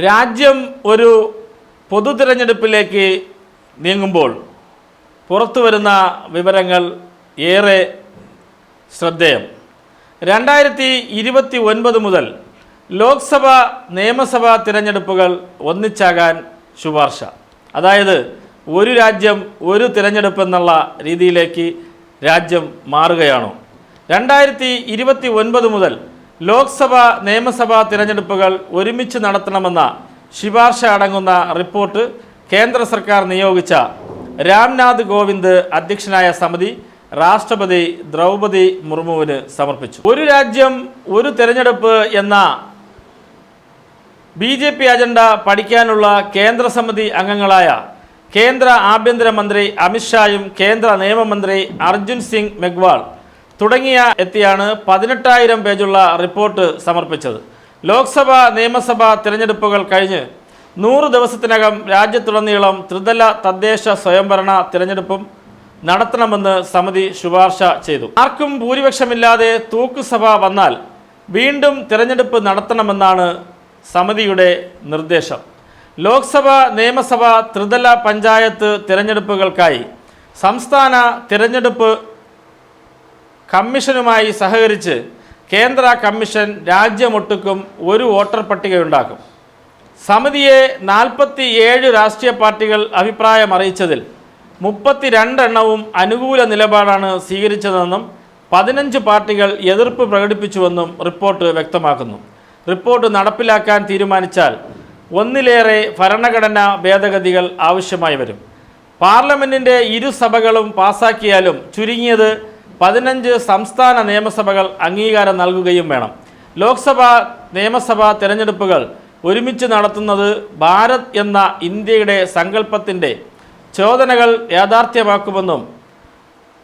രാജ്യം ഒരു പൊതു തിരഞ്ഞെടുപ്പിലേക്ക് നീങ്ങുമ്പോൾ പുറത്തു വരുന്ന വിവരങ്ങൾ ഏറെ ശ്രദ്ധേയം. രണ്ടായിരത്തി ഇരുപത്തി ഒൻപത് മുതൽ ലോക്സഭ നിയമസഭാ തിരഞ്ഞെടുപ്പുകൾ ഒന്നിച്ചാകാൻ ശുപാർശ. അതായത് ഒരു രാജ്യം ഒരു തിരഞ്ഞെടുപ്പ് എന്നുള്ള രീതിയിലേക്ക് രാജ്യം മാറുകയാണോ. രണ്ടായിരത്തി ഇരുപത്തി ഒൻപത് മുതൽ ലോക്സഭ നിയമസഭാ തിരഞ്ഞെടുപ്പുകൾ ഒരുമിച്ച് നടത്തണമെന്ന ശുപാർശ അടങ്ങുന്ന റിപ്പോർട്ട് കേന്ദ്ര സർക്കാർ നിയോഗിച്ച രാംനാഥ് കോവിന്ദ് അധ്യക്ഷനായ സമിതി രാഷ്ട്രപതി ദ്രൗപതി മുർമുവിന് സമർപ്പിച്ചു. ഒരു രാജ്യം ഒരു തിരഞ്ഞെടുപ്പ് എന്ന ബി ജെ പി അജണ്ട പഠിക്കാനുള്ള കേന്ദ്ര സമിതി അംഗങ്ങളായ കേന്ദ്ര ആഭ്യന്തരമന്ത്രി അമിത്ഷായും കേന്ദ്ര നിയമമന്ത്രി അർജുൻ സിംഗ് മെഗ്വാൾ തുടങ്ങിയ എത്തിയാണ് പതിനെട്ടായിരം പേജുള്ള റിപ്പോർട്ട് സമർപ്പിച്ചത്. ലോക്സഭ നിയമസഭാ തിരഞ്ഞെടുപ്പുകൾ കഴിഞ്ഞ് നൂറ് ദിവസത്തിനകം രാജ്യത്തുടനീളം ത്രിതല തദ്ദേശ സ്വയംഭരണ തിരഞ്ഞെടുപ്പും നടത്തണമെന്ന് സമിതി ശുപാർശ ചെയ്തു. ആർക്കും ഭൂരിപക്ഷമില്ലാതെ തൂക്കുസഭ വന്നാൽ വീണ്ടും തിരഞ്ഞെടുപ്പ് നടത്തണമെന്നാണ് സമിതിയുടെ നിർദ്ദേശം. ലോക്സഭ നിയമസഭ ത്രിതല പഞ്ചായത്ത് തിരഞ്ഞെടുപ്പുകൾക്കായി സംസ്ഥാന തിരഞ്ഞെടുപ്പ് കമ്മീഷനുമായി സഹകരിച്ച് കേന്ദ്ര കമ്മീഷൻ രാജ്യമൊട്ടുക്കും ഒരു വോട്ടർ പട്ടികയുണ്ടാക്കും. സമിതിയെ നാൽപ്പത്തി ഏഴ് രാഷ്ട്രീയ പാർട്ടികൾ അഭിപ്രായം അറിയിച്ചതിൽ മുപ്പത്തിരണ്ടെണ്ണവും അനുകൂല നിലപാടാണ് സ്വീകരിച്ചതെന്നും പതിനഞ്ച് പാർട്ടികൾ എതിർപ്പ് പ്രകടിപ്പിച്ചുവെന്നും റിപ്പോർട്ട് വ്യക്തമാക്കുന്നു. റിപ്പോർട്ട് നടപ്പിലാക്കാൻ തീരുമാനിച്ചാൽ ഒന്നിലേറെ ഭരണഘടനാ ഭേദഗതികൾ ആവശ്യമായി വരും. പാർലമെന്റിന്റെ ഇരുസഭകളും പാസാക്കിയാലും ചുരുങ്ങിയത് പതിനഞ്ച് സംസ്ഥാന നിയമസഭകൾ അംഗീകാരം നൽകുകയും വേണം. ലോക്സഭ നിയമസഭാ തിരഞ്ഞെടുപ്പുകൾ ഒരുമിച്ച് നടത്തുന്നത് ഭാരത് എന്ന ഇന്ത്യയുടെ സങ്കല്പത്തിന്റെ ചോദനകൾ യാഥാർത്ഥ്യമാക്കുമെന്നും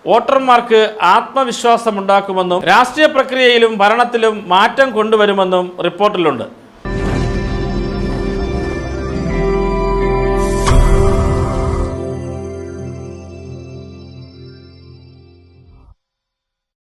വോട്ടർമാർക്ക് ആത്മവിശ്വാസമുണ്ടാക്കുമെന്നും രാഷ്ട്രീയ പ്രക്രിയയിലും ഭരണത്തിലും മാറ്റം കൊണ്ടുവരുമെന്നും റിപ്പോർട്ടിലുണ്ട്.